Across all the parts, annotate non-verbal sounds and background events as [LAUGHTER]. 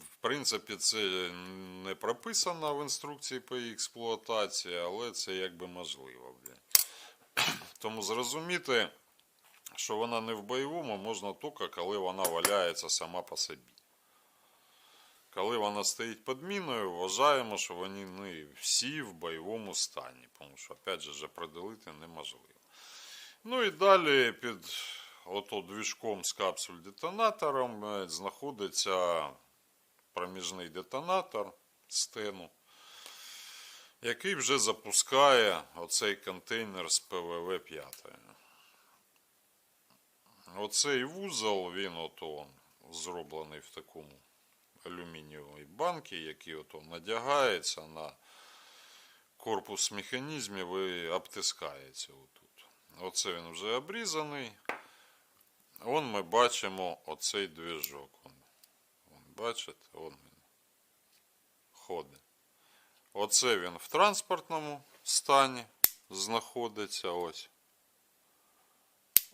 в принципі, це не прописано в інструкції по експлуатації, але це якби можливо. [CLEARS THROAT] Тому зрозуміти, що вона не в бойовому, можна тільки, коли вона валяється сама по собі. Коли вона стоїть під міною, вважаємо, що вони ну, всі в бойовому стані, тому що, опять же, приділити неможливо. Ну і далі під ото двіжком з капсуль-детонатором е, знаходиться проміжний детонатор стену, який вже запускає оцей контейнер з ПВВ-5. Оцей вузол, він ото зроблений в такому алюмінієвій банці, який ото надягається на корпус механізмів і обтискається отут. Оце він вже обрізаний. Вон ми бачимо оцей двіжок. Бачите, вон він ходить. Оце він в транспортному стані знаходиться ось.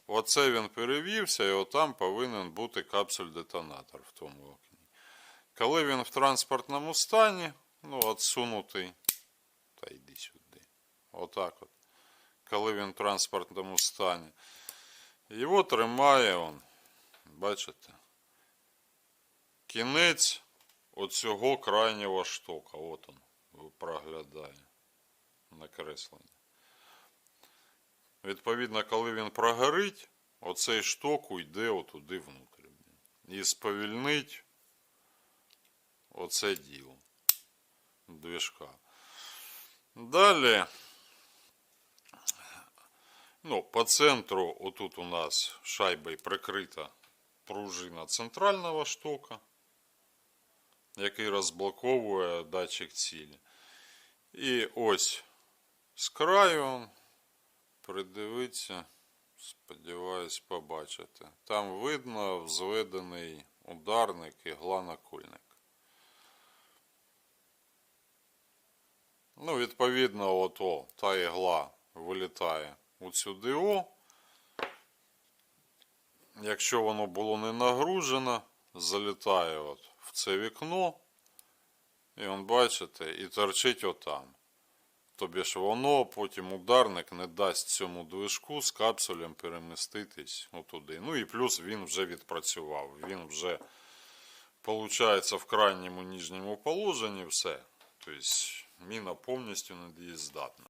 Оце він перевівся, і отам повинен бути капсуль-детонатор в тому окні. Коли він в транспортному стані, ну, отсунутий, та йди сюди. Отак от. Коли він в транспортному стані. Його тримає он, бачите, кінець оцього крайнього штока. От он проглядає накреслення. Відповідно, коли він прогорить, оцей шток уйде отуди внутрі. І сповільнить оце діло движка. Далі, ну, по центру, отут у нас шайбою прикрита пружина центрального штока, який розблоковує датчик цілі. І ось з краю он, придивиться, сподіваюсь, побачити. Там видно взведений ударник і накольник. Ну, відповідно, от о, та ігла вилітає у цю ДО. Якщо воно було не нагружено, залітає от в це вікно. І он, бачите, і торчить отам. Тобі ж воно, потім ударник не дасть цьому движку з капсулем переміститись отуди. Ну і плюс він вже відпрацював. Він вже, виходить, в крайньому нижньому положенні все. Тобто міна повністю недієздатна.